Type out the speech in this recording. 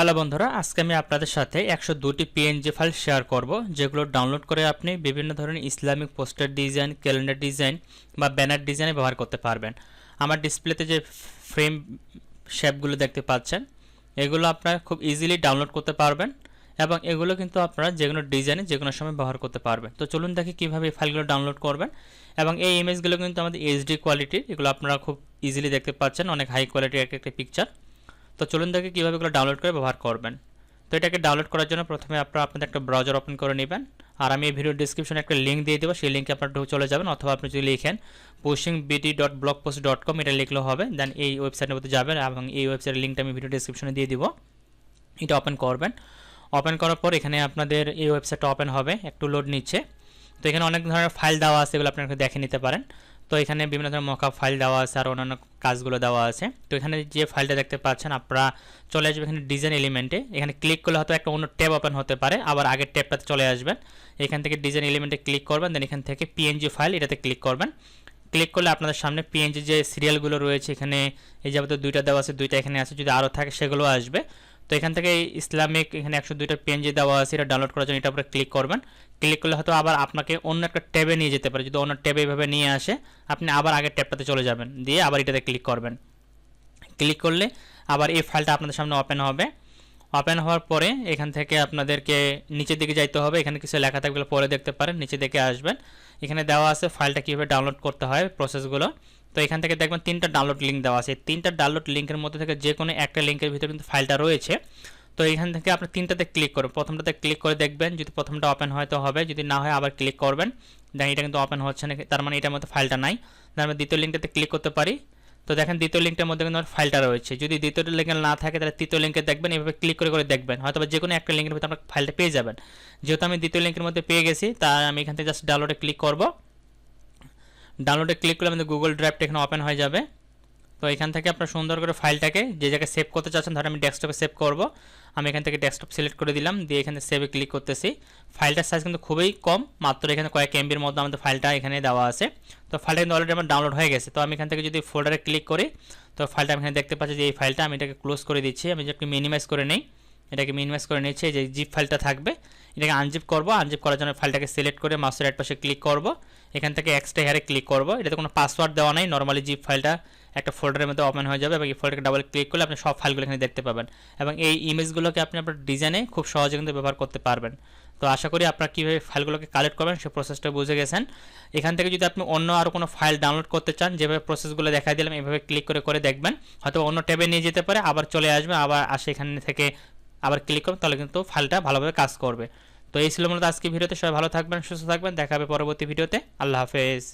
Hello বন্ধুরা, আজকে আমি আপনাদের সাথে একশো দুটি পিএনজি ফাইল শেয়ার করব, যেগুলো ডাউনলোড করে আপনি বিভিন্ন ধরনের Islamic poster design calendar design বা ব্যানার ডিজাইনে ব্যবহার করতে পারবেন। আমার ডিসপ্লেতে যে ফ্রেম শেপগুলো দেখতে পাচ্ছেন, এগুলো আপনারা খুব ইজিলি ডাউনলোড করতে পারবেন এবং এগুলো কিন্তু আপনারা যে কোনো ডিজাইনে যে কোনো সময় ব্যবহার করতে পারবেন। তো চলুন দেখি কীভাবে এই ফাইলগুলো ডাউনলোড করবেন এবং এই ইমেজগুলো কিন্তু আমাদের এইচডি কোয়ালিটির এগুলো আপনারা খুব ইজিলি দেখতে পাচ্ছেন, অনেক হাই কোয়ালিটির একটা একটা পিকচার তো চলুন দেখে কীভাবে এগুলো ডাউনলোড করে ব্যবহার করবেন। তো এটাকে ডাউনলোড করার জন্য প্রথমে আপনারা আপনাদের একটা ব্রাউজার ওপেন করে নেবেন। আর আমি এই ভিডিও ডিসক্রিপশনে একটা লিঙ্ক দিয়ে দেবো, সেই লিঙ্কে আপনারা চলে যাবেন অথবা আপনি যদি লিখেন pushing BT dot blog post dot com এটা লিখলেও হবে। দেন এই ওয়েবসাইটের মধ্যে যাবেন এবং এই ওয়েবসাইটের লিঙ্কটা আমি ভিডিও ডিসক্রিপশনে দিয়ে দিব। এটা ওপেন করবেন। ওপেন করার পর এখানে আপনাদের এই ওয়েবসাইটটা ওপেন হবে, একটু লোড নিচ্ছে। তো এখানে অনেক ধরনের ফাইল দেওয়া আছে, এগুলো আপনারা দেখে নিতে পারেন। তো এখানে বিভিন্ন ধরনের মকআপ ফাইল দেওয়া আছে আর অন্যান্য কাজগুলো দেওয়া আছে। তো এখানে যে ফাইলটা দেখতে পাচ্ছেন, আপনারা চলে আসবেন এখানে ডিজাইন এলিমেন্টে এখানে ক্লিক করলে হয়তো একটা অন্য ট্যাব ওপেন হতে পারে, আবার আগের ট্যাবটাতে চলে আসবেন। এখান থেকে ডিজাইন এলিমেন্টে ক্লিক করবেন দেন এখান থেকে পিএনজি ফাইল এটাতে ক্লিক করবেন। ক্লিক করলে আপনাদের সামনে পিএনজি যে সিরিয়ালগুলো রয়েছে এখানে, এই যাবতীয় দুইটা দেওয়া আছে, দুইটা এখানে আছে, যদি আরও থাকে সেগুলো আসবে। তো এখান থেকে ইসলামিক এখানে একশো দুইটা পিএনজি দেওয়া আছে, এটা ডাউনলোড করার জন্য এটা উপরে ক্লিক করবেন। ক্লিক করলে হয়তো আবার আপনাকে অন্য একটা ট্যাবে নিয়ে যেতে পারে। যদি অন্য ট্যাবে এইভাবে নিয়ে আসে, আপনি আবার আগের ট্যাবটাতে চলে যাবেন। দিয়ে আবার এটাতে ক্লিক করবেন। ক্লিক করলে আবার এই ফাইলটা আপনাদের সামনে ওপেন হবে। ওপেন হওয়ার পরে এখান থেকে আপনাদেরকে নিচের দিকে যাইতে হবে। এখানে কিছু লেখা থাকবে পরে দেখতে পারেন, নিচে দিকে আসবেন। এখানে দেওয়া আছে ফাইলটা কীভাবে ডাউনলোড করতে হয় প্রসেসগুলো তো এখান থেকে দেখবেন তিনটা ডাউনলোড লিঙ্ক দেওয়া আছে। তিনটা ডাউনলোড লিঙ্কের মধ্যে থেকে যে কোনো একটা লিঙ্কের ভিতরে কিন্তু ফাইলটা রয়েছে। তো এখান থেকে আপনি তিনটাতে ক্লিক করবেন প্রথমটাতে ক্লিক করে দেখবেন যদি প্রথমটা ওপেন হয় তো হবে, যদি না হয় আবার ক্লিক করবেন। দেখেন এটা কিন্তু ওপেন হচ্ছে না, তার মানে এটার মধ্যে ফাইলটা নাই। তার মানে দ্বিতীয় লিঙ্কটাতে ক্লিক করতে পারি। তো দেখেন দ্বিতীয় লিঙ্কটার মধ্যে কিন্তু আমার ফাইলটা রয়েছে। যদি দ্বিতীয় লিঙ্কে না থাকে তাহলে তৃতীয় লিঙ্কে দেখবেন, এভাবে ক্লিক করে করে দেখবেন। হয়তো যে কোনো একটা লিঙ্কের ভিতরে আপনার ফাইলটা পেয়ে যাবেন। যেহেতু আমি দ্বিতীয় লিঙ্কের মধ্যে পেয়ে গেছি, তা আমি এখান থেকে জাস্ট ডাউনলোডে ক্লিক করব। ডাউনলোডে ক্লিক করলে আমাদের গুগল ড্রাইভটা এখানে ওপেন হয়ে যাবে। তো এখান থেকে আপনার সুন্দর করে ফাইলটাকে যে জায়গায় সেভ করতে চাচ্ছেন, ধরেন আমি ডেস্কটপে সেভ করব। আমি এখান থেকে ডেস্কটপ সিলেক্ট করে দিলাম, দিয়ে এখানে সেভে ক্লিক করতেছি। ফাইলটার সাইজ কিন্তু খুবই কম, মাত্র এখানে কয়েক এমবির মধ্যে আমাদের ফাইলটা এখানে দেওয়া আছে। তো ফাইলটা কিন্তু অলরেডি আমার ডাউনলোড হয়ে গেছে। তো আমি এখান থেকে যদি ফোল্ডারে ক্লিক করি, তো ফাইলটা আমি এখানে দেখতে পাচ্ছি যে এই ফাইলটা আমি এটাকে ক্লোজ করে দিচ্ছি। আমি যে একটু মিনিমাইজ করে নেই এটাকে মিনিমাইজ করে নিচ্ছি যে জিপ ফাইলটা থাকবে, এটাকে আনজিপ করব আনজিপ করার জন্য ফাইলটাকে সিলেক্ট করে মাউসের এক পাশে ক্লিক করব, এখান থেকে এক্সট্রা হেয়ারে ক্লিক করব, এটাতে কোনো পাসওয়ার্ড দেওয়া নেই নর্মালি জিপ ফাইলটা একটা ফোল্ডারের মধ্যে ওপেন হয়ে যাবে এবং এই ফোল্ডারকে ডাবল ক্লিক করলে আপনি সব ফাইলগুলো এখানে দেখতে পাবেন এবং এই ইমেজগুলোকে আপনি আপনার ডিজাইনে খুব সহজে কিন্তু ব্যবহার করতে পারবেন। তো আশা করি আপনারা কীভাবে ফাইলগুলোকে কালেক্ট করবেন সে প্রসেসটা বুঝে গেছেন। এখান থেকে যদি আপনি অন্য আরও কোনো ফাইল ডাউনলোড করতে চান, যেভাবে প্রসেসগুলো দেখা দিলাম, এভাবে ক্লিক করে করে দেখবেন, হয়তো অন্য ট্যাবে নিয়ে যেতে পারে, আবার চলে আসবে, আবার আসে এখান থেকে আবার ক্লিক করবেন তাহলে কিন্তু ফাইলটা ভালোভাবে কাজ করবে। তো এই ছিল মূলত আজকে ভিডিওতে, সবাই ভালো থাকবেন, সুস্থ থাকবেন, দেখা হবে পরবর্তী ভিডিওতে। আল্লাহ হাফেজ।